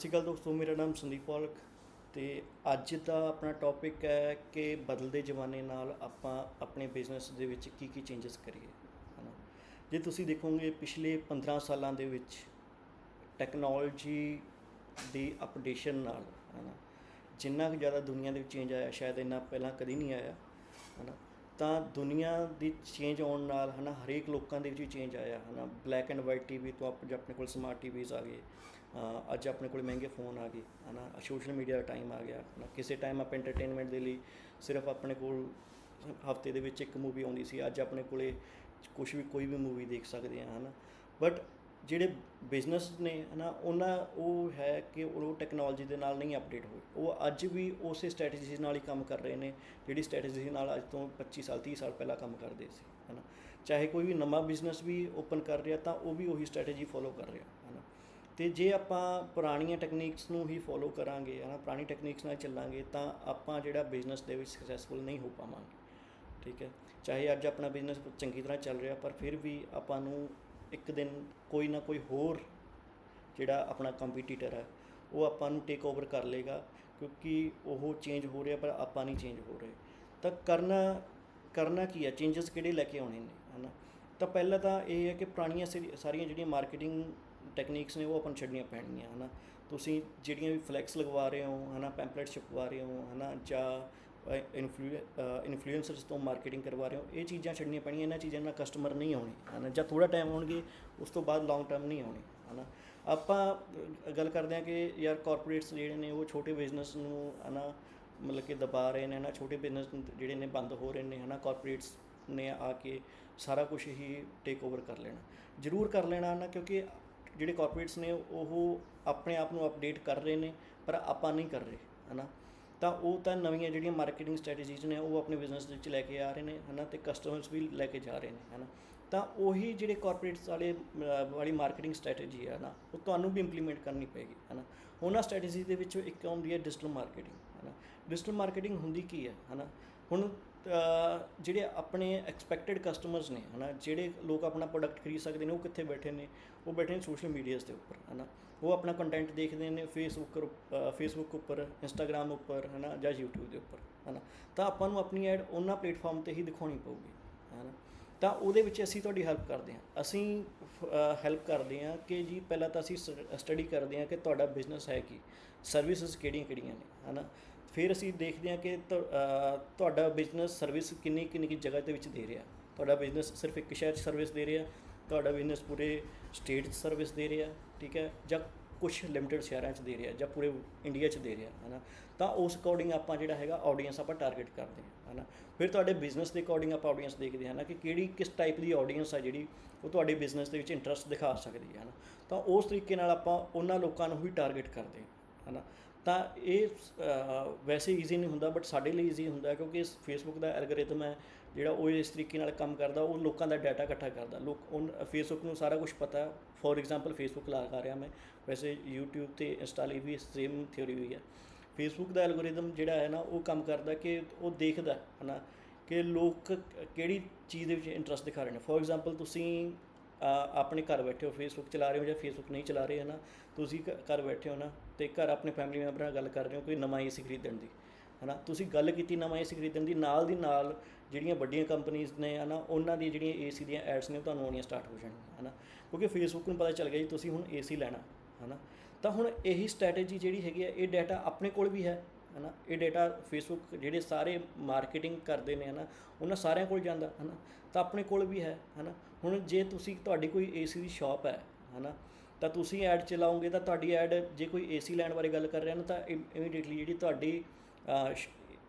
ਸਤਿ ਸ਼੍ਰੀ ਅਕਾਲ ਦੋਸਤੋ, ਮੇਰਾ ਨਾਮ ਸੰਦੀਪ ਪਾਲਕ ਤੇ ਅੱਜ ਦਾ ਆਪਣਾ ਟੌਪਿਕ ਹੈ ਕਿ ਬਦਲਦੇ ਜ਼ਮਾਨੇ ਨਾਲ ਆਪਾਂ ਆਪਣੇ ਬਿਜ਼ਨਸ ਦੇ ਵਿੱਚ ਕੀ ਕੀ ਚੇਂਜਸ ਕਰੀਏ, ਹਨਾ? ਜੇ ਤੁਸੀਂ ਦੇਖੋਗੇ, ਪਿਛਲੇ 15 ਸਾਲਾਂ ਦੇ ਵਿੱਚ ਟੈਕਨੋਲੋਜੀ ਦੀ ਅਪਡੇਸ਼ਨ ਨਾਲ, ਹਨਾ? ਜਿੰਨਾ ਕੁ ਜ਼ਿਆਦਾ ਦੁਨੀਆ ਦੇ ਵਿੱਚ ਚੇਂਜ ਆਇਆ, ਸ਼ਾਇਦ ਇੰਨਾ ਪਹਿਲਾਂ ਕਦੀ ਨਹੀਂ ਆਇਆ, ਹਨਾ? ਤਾਂ ਦੁਨੀਆ ਦੀ ਚੇਂਜ ਆਉਣ ਨਾਲ ਹਨਾ, ਹਰੇਕ ਲੋਕਾਂ ਦੇ ਵਿੱਚ ਵੀ ਚੇਂਜ ਆਇਆ ਹਨਾ। ਬਲੈਕ ਐਂਡ ਵਾਈਟ ਟੀਵੀ ਤੋਂ ਅੱਜ ਆਪਣੇ ਕੋਲ ਸਮਾਰਟ ਟੀਵੀਜ਼ ਆ ਗਏ ਅੱਜ ਆਪਣੇ ਕੋਲ ਮਹਿੰਗੇ ਫੋਨ ਆ ਗਏ, ਹਨਾ। ਸੋਸ਼ਲ ਮੀਡੀਆ ਦਾ ਟਾਈਮ ਆ ਗਿਆ, ਹਨਾ। ਕਿਸੇ ਟਾਈਮ ਆਪਾਂ ਐਂਟਰਟੇਨਮੈਂਟ ਦੇ ਲਈ ਸਿਰਫ ਆਪਣੇ ਕੋਲ ਹਫ਼ਤੇ ਦੇ ਵਿੱਚ ਇੱਕ ਮੂਵੀ ਆਉਂਦੀ ਸੀ, ਅੱਜ ਆਪਣੇ ਕੋਲੇ ਕੁਝ ਵੀ, ਕੋਈ ਵੀ ਮੂਵੀ ਦੇਖ ਸਕਦੇ ਆ ਹਨਾ। ਬਟ ਜਿਹੜੇ ਬਿਜ਼ਨਸ ਨੇ, ਹਨਾ, ਉਹਨਾਂ, ਉਹ ਹੈ ਕਿ ਉਹ ਟੈਕਨੋਲੋਜੀ ਦੇ ਨਾਲ ਨਹੀਂ ਅਪਡੇਟ ਹੋਏ। ਉਹ ਅੱਜ ਵੀ ਉਸੇ ਸਟ੍ਰੈਟਜੀ ਨਾਲ ਹੀ ਕੰਮ ਕਰ ਰਹੇ ਨੇ, ਜਿਹੜੀ ਸਟ੍ਰੈਟਜੀ ਨਾਲ ਅੱਜ ਤੋਂ 25 ਸਾਲ 30 ਸਾਲ ਪਹਿਲਾਂ ਕੰਮ ਕਰਦੇ ਸੀ, ਹਨਾ। ਚਾਹੇ ਕੋਈ ਵੀ ਨਵਾਂ ਬਿਜ਼ਨਸ ਵੀ ਓਪਨ ਕਰ ਰਿਹਾ, ਤਾਂ ਉਹ ਵੀ ਉਹੀ ਸਟ੍ਰੈਟਜੀ ਫੋਲੋ ਕਰ ਰਿਹਾ, ਹਨਾ। ਤੇ ਜੇ ਆਪਾਂ ਪੁਰਾਣੀਆਂ ਟੈਕਨੀਕਸ ਨੂੰ ਹੀ ਫੋਲੋ ਕਰਾਂਗੇ, ਹਨਾ, ਪੁਰਾਣੀ ਟੈਕਨੀਕਸ ਨਾਲ ਚੱਲਾਂਗੇ, ਤਾਂ ਆਪਾਂ ਜਿਹੜਾ ਬਿਜ਼ਨਸ ਦੇ ਵਿੱਚ ਸਕਸੈਸਫੁਲ ਨਹੀਂ ਹੋ ਪਾਵਾਂਗੇ, ਠੀਕ ਹੈ। ਚਾਹੇ ਅੱਜ ਆਪਣਾ ਬਿਜ਼ਨਸ ਚੰਗੀ ਤਰ੍ਹਾਂ ਚੱਲ ਰਿਹਾ, ਪਰ ਫਿਰ ਵੀ ਆਪਾਂ ਨੂੰ ਇੱਕ ਦਿਨ ਕੋਈ ਨਾ ਕੋਈ ਹੋਰ ਜਿਹੜਾ ਆਪਣਾ ਕੰਪੀਟੀਟਰ ਹੈ, ਉਹ ਆਪਾਂ ਨੂੰ ਟੇਕ ਓਵਰ ਕਰ ਲੇਗਾ ਕਿਉਂਕਿ ਉਹ ਚੇਂਜ ਹੋ ਰਿਹਾ ਪਰ ਆਪਾਂ ਨਹੀਂ ਚੇਂਜ ਹੋ ਰਹੇ। ਤਾਂ ਕਰਨਾ ਕਰਨਾ ਕੀ ਹੈ? ਚੇਂਜਸ ਕਿਹੜੇ ਲੈ ਕੇ ਆਉਣੇ ਨੇ, ਹਨਾ? ਤਾਂ ਪਹਿਲਾਂ ਤਾਂ ਇਹ ਹੈ ਕਿ ਪੁਰਾਣੀਆਂ ਸਾਰੀ- ਸਾਰੀਆਂ ਜਿਹੜੀਆਂ ਮਾਰਕੀਟਿੰਗ ਟੈਕਨੀਕਸ ਨੇ, ਉਹ ਆਪਾਂ ਨੂੰ ਛੱਡਣੀਆਂ ਪੈਣਗੀਆਂ, ਹਨਾ? ਤੁਸੀਂ ਜਿਹੜੀਆਂ ਵੀ ਫਲੈਕਸ ਲਗਵਾ ਰਹੇ ਹੋ, ਹਨਾ? ਪੈਂਪਲੇਟ ਛਪਵਾ ਰਹੇ ਹੋ, ਹਨਾ? ਜਾਂ ਇਨਫਲੂਐਂਸਰਸ ਤੋਂ ਮਾਰਕੀਟਿੰਗ ਕਰਵਾ ਰਹੇ ਹੋ, ਇਹ ਚੀਜ਼ਾਂ ਛੱਡਣੀਆਂ ਪੈਣੀਆਂ, ਇਹਨਾਂ ਚੀਜ਼ਾਂ ਨਾਲ ਕਸਟਮਰ ਨਹੀਂ ਆਉਣੇ, ਹਨਾ? ਜਾਂ ਥੋੜਾ ਟਾਈਮ ਆਉਣਗੇ ਉਸ ਤੋਂ ਬਾਅਦ ਲੌਂਗ ਟਰਮ ਨਹੀਂ ਆਉਣੇ, ਹਨਾ? ਆਪਾਂ ਗੱਲ ਕਰਦੇ ਹਾਂ ਕਿ ਯਾਰ ਕਾਰਪੋਰੇਟਸ ਜਿਹੜੇ ਨੇ, ਉਹ ਛੋਟੇ ਬਿਜ਼ਨਸ ਨੂੰ, ਹਨਾ, ਮਤਲਬ ਕਿ ਦਬਾ ਰਹੇ ਨੇ ਨਾ ਛੋਟੇ ਬਿਜ਼ਨਸ ਜਿਹੜੇ ਨੇ ਬੰਦ ਹੋ ਰਹੇ ਨੇ, ਹਨਾ? ਕਾਰਪੋਰੇਟਸ ਨੇ ਆ ਕੇ ਸਾਰਾ ਕੁਝ ਹੀ ਟੇਕ ਓਵਰ ਕਰ ਲੈਣਾ। ਜ਼ਰੂਰ ਕਰ ਲੈਣਾ ਨਾ ਕਿਉਂਕਿ ਜਿਹੜੇ ਕਾਰਪੋਰੇਟਸ ਨੇ, ਉਹ ਆਪਣੇ ਆਪ ਨੂੰ ਅਪਡੇਟ ਕਰ ਰਹੇ ਨੇ, ਪਰ ਆਪਾਂ ਨਹੀਂ ਕਰ ਰਹੇ, ਹਨਾ? ਤਾਂ ਉਹ ਤਾਂ ਨਵੀਆਂ ਜਿਹੜੀਆਂ ਮਾਰਕੀਟਿੰਗ ਸਟ੍ਰੈਟਜੀਜ਼ ਨੇ, ਉਹ ਆਪਣੇ ਬਿਜ਼ਨਸ ਦੇ ਵਿੱਚ ਲੈ ਕੇ ਆ ਰਹੇ ਨੇ, ਹਨਾ, ਤੇ ਕਸਟਮਰਸ ਵੀ ਲੈ ਕੇ ਜਾ ਰਹੇ ਨੇ, ਹਨਾ। ਤਾਂ ਉਹੀ ਜਿਹੜੇ ਕਾਰਪੋਰੇਟਸ ਵਾਲੇ ਵਾਲੀ ਮਾਰਕੀਟਿੰਗ ਸਟ੍ਰੈਟਜੀ ਹੈ ਨਾ, ਉਹ ਤੁਹਾਨੂੰ ਵੀ ਇੰਪਲੀਮੈਂਟ ਕਰਨੀ ਪਏਗੀ, ਹਨਾ। ਉਹਨਾਂ ਸਟ੍ਰੈਟਜੀ ਦੇ ਵਿੱਚੋਂ ਇੱਕ ਆਉਂਦੀ ਹੈ ਡਿਜੀਟਲ ਮਾਰਕੀਟਿੰਗ ਹਨਾ। ਡਿਜੀਟਲ ਮਾਰਕੀਟਿੰਗ ਹੁੰਦੀ ਕੀ ਹੈ, ਹਨਾ? ਹੁਣ ਜਿਹੜੇ ਆਪਣੇ ਐਕਸਪੈਕਟਡ ਕਸਟਮਰਸ ਨੇ, ਹਨਾ, ਜਿਹੜੇ ਲੋਕ ਆਪਣਾ ਪ੍ਰੋਡਕਟ ਖਰੀਦ ਸਕਦੇ ਨੇ, ਉਹ ਕਿੱਥੇ ਬੈਠੇ ਨੇ? ਉਹ ਬੈਠੇ ਨੇ ਸੋਸ਼ਲ ਮੀਡੀਆਜ਼ ਦੇ ਉੱਪਰ, ਹਨਾ। ਉਹ ਆਪਣਾ ਕੰਟੈਂਟ ਦੇਖਦੇ ਨੇ ਫੇਸਬੁੱਕ ਫੇਸਬੁੱਕ ਉੱਪਰ ਇੰਸਟਾਗ੍ਰam ਉੱਪਰ, ਹਨਾ, ਜਾਂ YouTube ਦੇ ਉੱਪਰ, ਹਨਾ। ਤਾਂ ਆਪਾਂ ਨੂੰ ਆਪਣੀ ਐਡ ਉਹਨਾਂ ਪਲੇਟਫਾਰਮ ਤੇ ਹੀ ਦਿਖਾਉਣੀ ਪਊਗੀ, ਹਨਾ। ਤਾਂ ਉਹਦੇ ਵਿੱਚ ਅਸੀਂ ਤੁਹਾਡੀ ਹੈਲਪ ਕਰਦੇ ਹਾਂ। ਅਸੀਂ ਹੈਲਪ ਕਰਦੇ ਹਾਂ ਕਿ ਜੀ ਪਹਿਲਾਂ ਤਾਂ ਅਸੀਂ ਸਟੱਡੀ ਕਰਦੇ ਹਾਂ ਕਿ ਤੁਹਾਡਾ ਬਿਜ਼ਨਸ ਹੈ ਕੀ ਸਰਵਿਸਿਜ਼ ਕਿਹੜੀਆਂ ਕਿਹੜੀਆਂ ਨੇ, ਹਨਾ। ਫਿਰ ਅਸੀਂ ਦੇਖਦੇ ਹਾਂ ਕਿ ਤੁਹਾਡਾ ਬਿਜ਼ਨਸ ਸਰਵਿਸ ਕਿੰਨੀ ਕਿੰਨੀ ਕੀ ਜਗ੍ਹਾ ਦੇ ਵਿੱਚ ਦੇ ਰਿਹਾ। ਤੁਹਾਡਾ ਬਿਜ਼ਨਸ ਸਿਰਫ ਇੱਕ ਸ਼ਹਿਰ 'ਚ ਸਰਵਿਸ ਦੇ ਰਿਹਾ ਤੁਹਾਡਾ ਬਿਜ਼ਨਸ ਪੂਰੇ ਸਟੇਟ 'ਚ ਸਰਵਿਸ ਦੇ ਰਿਹਾ, ਠੀਕ ਹੈ, ਜਾਂ ਕੁਝ ਲਿਮਿਟਡ ਸ਼ਹਿਰਾਂ 'ਚ ਦੇ ਰਿਹਾ, ਜਾਂ ਪੂਰੇ ਇੰਡੀਆ 'ਚ ਦੇ ਰਿਹਾ, ਹਨਾ। ਤਾਂ ਉਸ ਅਕੋਰਡਿੰਗ ਆਪਾਂ ਜਿਹੜਾ ਹੈਗਾ ਆਡੀਅנס ਆਪਾਂ ਟਾਰਗੇਟ ਕਰਦੇ ਹਾਂ, ਹਨਾ। ਫਿਰ ਤੁਹਾਡੇ ਬਿਜ਼ਨਸ ਦੇ ਅਕੋਰਡਿੰਗ ਆਪਾਂ ਆਡੀਅנס ਦੇਖਦੇ ਹਾਂ ਨਾ ਕਿ ਕਿਹੜੀ, ਕਿਸ ਟਾਈਪ ਦੀ ਆਡੀਅנס ਆ ਜਿਹੜੀ ਉਹ ਤੁਹਾਡੇ ਬਿਜ਼ਨਸ ਦੇ ਵਿੱਚ ਇੰਟਰਸਟ ਦਿਖਾ ਸਕਦੀ ਹੈ, ਹਨਾ। ਤਾਂ ਉਸ ਤਰੀਕੇ ਨਾਲ ਆਪਾਂ ਉਹਨਾਂ ਲੋਕਾਂ ਨੂੰ ਹੀ ਟਾਰਗੇਟ ਕਰਦੇ ਹਾਂ, ਹਨਾ। ਤਾਂ ਇਹ ਵੈਸੇ ਈਜ਼ੀ ਨਹੀਂ ਹੁੰਦਾ ਬਟ ਸਾਡੇ ਲਈ ਈਜ਼ੀ ਹੁੰਦਾ ਕਿਉਂਕਿ ਇਸ ਫੇਸਬੁੱਕ ਦਾ ਐਲਗੋਰਿਦਮ ਹੈ ਜਿਹੜਾ ਉਹ ਇਸ ਤਰੀਕੇ ਨਾਲ ਕੰਮ ਕਰਦਾ, ਉਹ ਲੋਕਾਂ ਦਾ ਡਾਟਾ ਇਕੱਠਾ ਕਰਦਾ। ਲੋਕ ਉਹ ਫੇਸਬੁੱਕ ਨੂੰ ਸਾਰਾ ਕੁਝ ਪਤਾ। ਫੋਰ ਐਗਜ਼ਾਮਪਲ ਫੇਸਬੁੱਕ ਲਾ ਰਿਹਾ ਮੈਂ। ਵੈਸੇ YouTube ਤੇ ਇੰਸਟਾ ਲਈ ਵੀ ਸੇਮ ਥਿਉਰੀ ਹੋਈ ਹੈ। ਫੇਸਬੁੱਕ ਦਾ ਐਲਗੋਰਿਦਮ ਜਿਹੜਾ ਹੈ ਨਾ, ਉਹ ਕੰਮ ਕਰਦਾ ਕਿ ਉਹ ਦੇਖਦਾ ਹੈ ਨਾ ਕਿ ਲੋਕ ਕਿਹੜੀ ਚੀਜ਼ ਦੇ ਵਿੱਚ ਇੰਟਰਸਟ ਦਿਖਾ ਰਹੇ ਨੇ। ਫੋਰ ਐਗਜ਼ਾਮਪਲ ਤੁਸੀਂ ਆਪਣੇ ਘਰ ਬੈਠੇ ਹੋ ਫੇਸਬੁੱਕ ਚਲਾ ਰਹੇ ਹੋ ਜਾਂ ਫੇਸਬੁੱਕ ਨਹੀਂ ਚਲਾ ਰਹੇ ਹੈ ਨਾ ਤੁਸੀਂ ਘਰ ਬੈਠੇ ਹੋ ਨਾ, ਤੇ ਘਰ ਆਪਣੇ ਫੈਮਿਲੀ ਮੈਂਬਰਾਂ ਨਾਲ ਗੱਲ ਕਰ ਰਹੇ ਹੋ, ਕੋਈ ਨਵਾਂ ਏਸੀ ਖਰੀਦਣ ਦੀ। ਹਨਾ? ਤੁਸੀਂ ਗੱਲ ਕੀਤੀ ਨਵਾਂ ਏਸੀ ਖਰੀਦਣ ਦੀ, ਨਾਲ ਦੀ ਨਾਲ ਜਿਹੜੀਆਂ ਵੱਡੀਆਂ ਕੰਪਨੀਆਂ ਨੇ ਹਨਾ, ਉਹਨਾਂ ਦੀ ਜਿਹੜੀਆਂ ਏਸੀ ਦੀਆਂ ਐਡਸ ਨੇ ਉਹ ਤੁਹਾਨੂੰ ਆਉਣੀਆਂ ਸਟਾਰਟ ਹੋ ਜਾਣਗੀਆਂ, ਹਨਾ? ਕਿਉਂਕਿ ਫੇਸਬੁੱਕ ਨੂੰ ਪਤਾ ਚੱਲ ਗਿਆ ਜੀ, ਤੁਸੀਂ ਹੁਣ ਏਸੀ ਲੈਣਾ, ਹਨਾ? ਤਾਂ ਹੁਣ ਇਹੀ ਸਟ੍ਰੈਟਜੀ ਜਿਹੜੀ ਹੈਗੀ ਹੈ ਇਹ ਡਾਟਾ ਆਪਣੇ ਕੋਲ ਵੀ ਹੈ, ਹਨਾ? ਇਹ ਡਾਟਾ ਫੇਸਬੁੱਕ ਜਿਹੜੇ ਸਾਰੇ ਮਾਰਕੀਟਿੰਗ ਕਰਦੇ ਨੇ, ਹਨਾ? ਉਹਨਾਂ ਸਾਰਿਆਂ ਕੋਲ ਜਾਂਦਾ, ਹਨਾ? ਤਾਂ ਆਪਣੇ ਕੋਲ ਵੀ ਹੈ, ਹਨਾ? ਹੁਣ ਜੇ ਤੁਸੀਂ, ਤੁਹਾਡੀ ਕੋਈ ਏਸੀ ਦੀ ਸ਼ਾਪ ਹੈ, ਹਨਾ? ਤਾਂ ਤੁਸੀਂ ਐਡ ਚਲਾਓਗੇ, ਤਾਂ ਤੁਹਾਡੀ ਐਡ ਜੇ ਕੋਈ ਏਸੀ ਲੈਣ ਬਾਰੇ ਗੱਲ ਕਰ ਰਿਹਾ ਨਾ, ਤਾਂ ਇਮੀਡੀਏਟਲੀ ਜਿਹੜੀ ਤੁਹਾਡੀ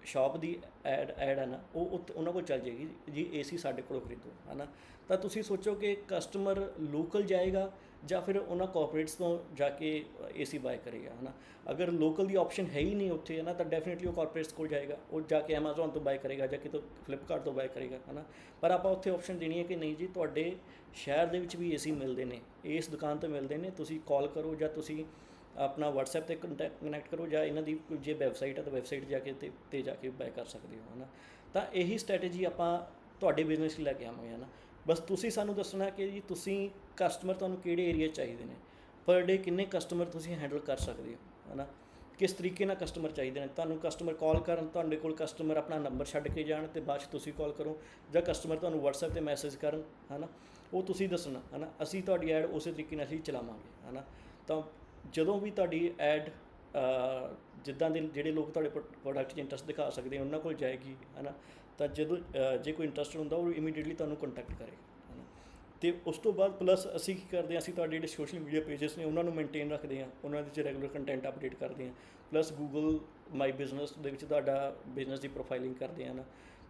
ਸ਼ਾਪ ਦੀ ਐਡ ਐਡ ਹੈ ਨਾ, ਉਹ ਉੱਥੇ ਉਹਨਾਂ ਕੋਲ ਚੱਲ ਜਾਏਗੀ ਜੀ, ਏਸੀ ਸਾਡੇ ਕੋਲੋਂ ਖਰੀਦੋ ਹੈ ਨਾ ਤਾਂ ਤੁਸੀਂ ਸੋਚੋ ਕਿ ਕਸਟਮਰ ਲੋਕਲ ਜਾਏਗਾ ਜਾਂ ਫਿਰ ਉਹਨਾਂ ਕਾਰਪੋਰੇਟਸ ਤੋਂ ਜਾ ਕੇ ਏਸੀ ਬਾਏ ਕਰੇਗਾ, ਹਨਾ। ਅਗਰ ਲੋਕਲ ਦੀ ਆਪਸ਼ਨ ਹੈ ਹੀ ਨਹੀਂ ਉੱਥੇ, ਹਨਾ, ਤਾਂ ਡੈਫੀਨਿਟਲੀ ਉਹ ਕਾਰਪੋਰੇਟਸ ਕੋਲ ਜਾਏਗਾ, ਉਹ ਜਾ ਕੇ Amazon ਤੋਂ ਬਾਏ ਕਰੇਗਾ ਜਾਂ ਕਿਤੋਂ ਫਲਿੱਪਕਾਰਟ ਤੋਂ ਬਾਏ ਕਰੇਗਾ, ਹਨਾ। ਪਰ ਆਪਾਂ ਉੱਥੇ ਆਪਸ਼ਨ ਦੇਣੀ ਹੈ ਕਿ ਨਹੀਂ ਜੀ, ਤੁਹਾਡੇ ਸ਼ਹਿਰ ਦੇ ਵਿੱਚ ਵੀ ਏਸੀ ਮਿਲਦੇ ਨੇ, ਇਸ ਦੁਕਾਨ ਤੋਂ ਮਿਲਦੇ ਨੇ, ਤੁਸੀਂ ਕਾਲ ਕਰੋ ਜਾਂ ਤੁਸੀਂ ਆਪਣਾ WhatsApp ਤੇ ਕੰਟੈਕਟ ਕਨੈਕਟ ਕਰੋ ਜਾਂ ਇਹਨਾਂ ਦੀ ਕੋਈ ਜੇ ਵੈਬਸਾਈਟ ਹੈ ਤਾਂ ਵੈਬਸਾਈਟ ਜਾ ਕੇ ਤੇ ਤੇ ਜਾ ਕੇ ਬਾਏ ਕਰ ਸਕਦੇ ਹੋ, ਹਨਾ? ਤਾਂ ਇਹੀ ਸਟ੍ਰੈਟਜੀ ਆਪਾਂ ਤੁਹਾਡੇ ਬਿਜ਼ਨਸ ਲਈ ਲੈ ਕੇ ਆਵਾਂਗੇ, ਹਨਾ? ਬਸ ਤੁਸੀਂ ਸਾਨੂੰ ਦੱਸਣਾ ਕਿ ਜੀ ਤੁਸੀਂ ਕਸਟਮਰ ਤੁਹਾਨੂੰ ਕਿਹੜੇ ਏਰੀਆ ਚਾਹੀਦੇ ਨੇ? ਪਰ ਡੇ ਕਿੰਨੇ ਕਸਟਮਰ ਤੁਸੀਂ ਹੈਂਡਲ ਕਰ ਸਕਦੇ ਹੋ, ਹਨਾ? ਕਿਸ ਤਰੀਕੇ ਨਾਲ ਕਸਟਮਰ ਚਾਹੀਦੇ ਨੇ? ਤੁਹਾਨੂੰ ਕਸਟਮਰ ਕਾਲ ਕਰਨ, ਤੁਹਾਡੇ ਕੋਲ ਕਸਟਮਰ ਆਪਣਾ ਨੰਬਰ ਛੱਡ ਕੇ ਜਾਣ ਤੇ ਬਾਅਦ 'ਚ ਤੁਸੀਂ ਕਾਲ ਕਰੋ ਜਾਂ ਕਸਟਮਰ ਤੁਹਾਨੂੰ WhatsApp ਤੇ ਮੈਸੇਜ ਕਰਨ, ਹਨਾ? ਉਹ ਤੁਸੀਂ ਦੱਸਣਾ, ਹਨਾ? ਅਸੀਂ ਤੁਹਾਡੀ ਐਡ ਉਸੇ ਤਰੀਕੇ ਨਾਲ ਅਸੀਂ ਚਲਾਵਾਂਗੇ, ਹਨਾ? ਤਾਂ ਜਦੋਂ ਵੀ ਤੁਹਾਡੀ ਐਡ ਜਿੱਦਾਂ ਦੇ ਜਿਹੜੇ ਲੋਕ ਤੁਹਾਡੇ ਪ੍ਰੋਡਕਟ 'ਚ ਇੰਟਰਸਟ ਦਿਖਾ ਸਕਦੇ ਉਹਨਾਂ ਕੋਲ ਜਾਏਗੀ, ਹਨਾ? ਤਾਂ ਜਦੋਂ ਜੇ ਕੋਈ ਇੰਟਰਸਟ ਹੁੰਦਾ, ਉਹ ਇਮੀਡੀਏਟਲੀ ਤੁਹਾਨੂੰ ਕੰਟੈਕਟ ਕਰੇ, ਹਨਾ? ਤੇ ਉਸ ਤੋਂ ਬਾਅਦ ਪਲੱਸ ਅਸੀਂ ਕੀ ਕਰਦੇ ਹਾਂ ਅਸੀਂ ਤੁਹਾਡੇ ਜਿਹੜੇ ਸੋਸ਼ਲ ਮੀਡੀਆ ਪੇजेस ਨੇ, ਉਹਨਾਂ ਨੂੰ ਮੇਨਟੇਨ ਰੱਖਦੇ ਹਾਂ ਉਹਨਾਂ ਦੇ ਵਿੱਚ ਰੈਗੂਲਰ ਕੰਟੈਂਟ ਅਪਡੇਟ ਕਰਦੇ ਹਾਂ ਪਲੱਸ ਗੂਗਲ ਮਾਈ ਬਿਜ਼ਨਸ ਦੇ ਵਿੱਚ ਤੁਹਾਡਾ ਬਿਜ਼ਨਸ ਦੀ ਪ੍ਰੋਫਾਈਲਿੰਗ ਕਰਦੇ ਹਾਂ ਨਾ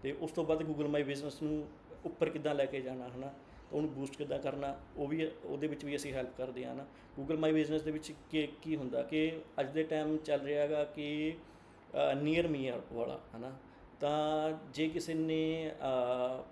ਤੇ ਉਸ ਤੋਂ ਬਾਅਦ ਗੂਗਲ ਮਾਈ ਬਿਜ਼ਨਸ ਨੂੰ ਉੱਪਰ ਕਿੱਦਾਂ ਲੈ ਕੇ ਜਾਣਾ, ਹਨਾ? ਤਾਂ ਉਹਨੂੰ ਬੂਸਟ ਕਿੱਦਾਂ ਕਰਨਾ, ਉਹ ਵੀ, ਉਹਦੇ ਵਿੱਚ ਵੀ ਅਸੀਂ ਹੈਲਪ ਕਰਦੇ ਹਾਂ ਨਾ। ਗੂਗਲ ਮਾਈ ਬਿਜ਼ਨਸ ਦੇ ਵਿੱਚ ਕੀ ਕੀ ਹੁੰਦਾ ਕਿ ਅੱਜ ਦੇ ਟਾਈਮ ਚੱਲ ਰਿਹਾ ਹੈਗਾ ਕਿ ਨੀਅਰ ਮੀ ਵਾਲਾ, ਹਨਾ। ਤਾਂ ਜੇ ਕਿਸੇ ਨੇ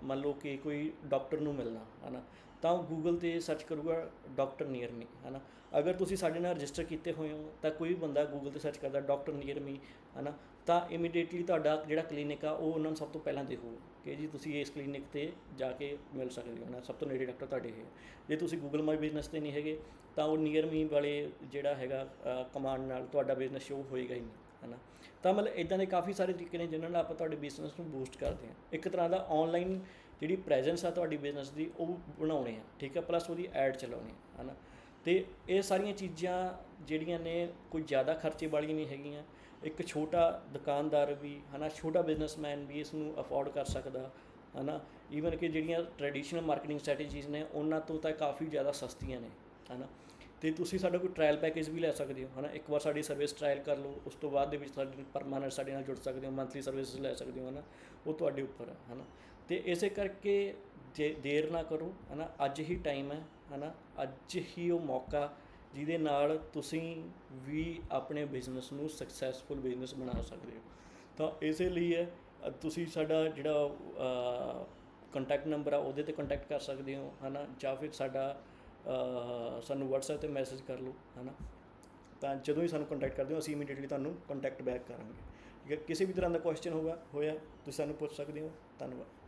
ਮੰਨ ਲਓ ਕਿ ਕੋਈ ਡਾਕਟਰ ਨੂੰ ਮਿਲਣਾ, ਹਨਾ ਤਾਂ ਉਹ ਗੂਗਲ ਤੇ ਸਰਚ ਕਰੂਗਾ ਡਾਕਟਰ ਨੀਅਰ ਮੀ ਹਨਾ। ਅਗਰ ਤੁਸੀਂ ਸਾਡੇ ਨਾਲ ਰਜਿਸਟਰ ਕੀਤੇ ਹੋਏ ਹੋ, ਤਾਂ ਕੋਈ ਵੀ ਬੰਦਾ ਗੂਗਲ ਤੇ ਸਰਚ ਕਰਦਾ ਡਾਕਟਰ ਨੀਅਰ ਮੀ ਹਨਾ। ਤਾਂ ਇਮੀਡੀਏਟਲੀ ਤੁਹਾਡਾ ਜਿਹੜਾ ਕਲੀਨਿਕ ਆ, ਉਹ ਉਹਨਾਂ ਨੂੰ ਸਭ ਤੋਂ ਪਹਿਲਾਂ ਦੇਖੋ ਕਿ ਜੀ ਤੁਸੀਂ ਇਸ ਕਲੀਨਿਕ ਤੇ ਜਾ ਕੇ ਮਿਲ ਸਕਦੇ ਹੋ ਨਾ ਸਭ ਤੋਂ ਨੇੜੇ ਡਾਕਟਰ ਤੁਹਾਡੇ ਹੈ। ਜੇ ਤੁਸੀਂ ਗੂਗਲ ਮਾਈ ਬਿਜ਼ਨਸ ਤੇ ਨਹੀਂ ਹੈਗੇ, ਤਾਂ ਉਹ ਨੀਅਰ ਮੀ ਵਾਲੇ ਜਿਹੜਾ ਹੈਗਾ ਕਮਾਂਡ ਨਾਲ ਤੁਹਾਡਾ ਬਿਜ਼ਨਸ ਸ਼ੋ ਹੋਏਗਾ ਹੀ ਨਹੀਂ, ਹਨਾ। ਤਾਂ ਮਤਲਬ ਇਦਾਂ ਦੇ ਕਾਫੀ ਸਾਰੇ ਤਰੀਕੇ ਨੇ ਜਿਨ੍ਹਾਂ ਨਾਲ ਆਪਾਂ ਤੁਹਾਡੇ ਬਿਜ਼ਨਸ ਨੂੰ ਬੂਸਟ ਕਰਦੇ ਹਾਂ। ਇੱਕ ਤਰ੍ਹਾਂ ਦਾ ਆਨਲਾਈਨ ਜਿਹੜੀ ਪ੍ਰੈਜ਼ੈਂਸ ਆ ਤੁਹਾਡੀ ਬਿਜ਼ਨਸ ਦੀ, ਉਹ ਬਣਾਉਣੀ ਆ, ਠੀਕ ਆ? ਪਲੱਸ ਉਹਦੀ ਐਡ ਚਲਾਉਣੀ ਹੈ ਹਨਾ? ਤੇ ਇਹ ਸਾਰੀਆਂ ਚੀਜ਼ਾਂ ਜਿਹੜੀਆਂ ਨੇ, ਕੋਈ ਜ਼ਿਆਦਾ ਖਰਚੇ ਵਾਲੀਆਂ ਨਹੀਂ ਹੈਗੀਆਂ। ਇੱਕ ਛੋਟਾ ਦੁਕਾਨਦਾਰ ਵੀ, ਹਨਾ? ਛੋਟਾ ਬਿਜ਼ਨਸਮੈਨ ਵੀ ਇਸ ਨੂੰ ਅਫੋਰਡ ਕਰ ਸਕਦਾ, ਹਨਾ? ਈਵਨ ਕਿ ਜਿਹੜੀਆਂ ਟ੍ਰੈਡੀਸ਼ਨਲ ਮਾਰਕੀਟਿੰਗ ਸਟ੍ਰੈਟਜੀਜ਼ ਨੇ, ਉਹਨਾਂ ਤੋਂ ਤਾਂ ਕਾਫੀ ਜ਼ਿਆਦਾ ਸਸਤੀਆਂ ਨੇ, ਹਨਾ? ਤੇ ਤੁਸੀਂ ਸਾਡਾ ਕੋਈ ਟ੍ਰਾਇਲ ਪੈਕੇਜ ਵੀ ਲੈ ਸਕਦੇ ਹੋ, ਹਨਾ? ਇੱਕ ਵਾਰ ਸਾਡੀ ਸਰਵਿਸ ਟ੍ਰਾਇਲ ਕਰ ਲਓ, ਉਸ ਤੋਂ ਬਾਅਦ ਦੇ ਵਿੱਚ ਸਾਡੀ ਪਰਮਾਨੈਂਟ ਸਾਡੇ ਨਾਲ ਜੁੜ ਸਕਦੇ ਹੋ ਮੰਥਲੀ ਸਰਵਿਸਿਜ਼ ਲੈ ਸਕਦੇ ਹੋ, ਹਨਾ? ਉਹ ਤੁਹਾਡੇ ਉੱਪਰ ਹੈ ਹਨਾ? ਤੇ ਇਸੇ ਕਰਕੇ ਜੇ ਦੇਰ ਨਾ ਕਰੋ, ਹਨਾ, ਅੱਜ ਹੀ ਟਾਈਮ ਹੈ, ਹਨਾ, ਅੱਜ ਹੀ ਉਹ ਮੌਕਾ ਜਿਹਦੇ ਨਾਲ ਤੁਸੀਂ ਵੀ ਆਪਣੇ ਬਿਜ਼ਨਸ ਨੂੰ ਸਕਸੈਸਫੁਲ ਬਿਜ਼ਨਸ ਬਣਾ ਸਕਦੇ ਹੋ। ਤਾਂ ਇਸੇ ਲਈ ਹੈ ਤੁਸੀਂ ਸਾਡਾ ਜਿਹੜਾ ਕੰਟੈਕਟ ਨੰਬਰ ਆ, ਉਹਦੇ ਤੇ ਕੰਟੈਕਟ ਕਰ ਸਕਦੇ ਹੋ, ਹਨਾ, ਜਾਂ ਫਿਰ ਸਾਡਾ ਸਾਨੂੰ WhatsApp ਤੇ ਮੈਸੇਜ ਕਰ ਲਓ, ਹਨਾ। ਤਾਂ ਜਦੋਂ ਹੀ ਸਾਨੂੰ ਕੰਟੈਕਟ ਕਰਦੇ ਹੋ, ਅਸੀਂ ਇਮੀਡੀਏਟਲੀ ਤੁਹਾਨੂੰ ਕੰਟੈਕਟ ਬੈਕ ਕਰਾਂਗੇ। ਠੀਕ ਹੈ, ਕਿਸੇ ਵੀ ਤਰ੍ਹਾਂ ਦਾ ਕੁਐਸਚਨ ਹੋਗਾ, ਹੋਇਆ, ਤੁਸੀਂ ਸਾਨੂੰ ਪੁੱਛ ਸਕਦੇ ਹੋ। ਧੰਨਵਾਦ।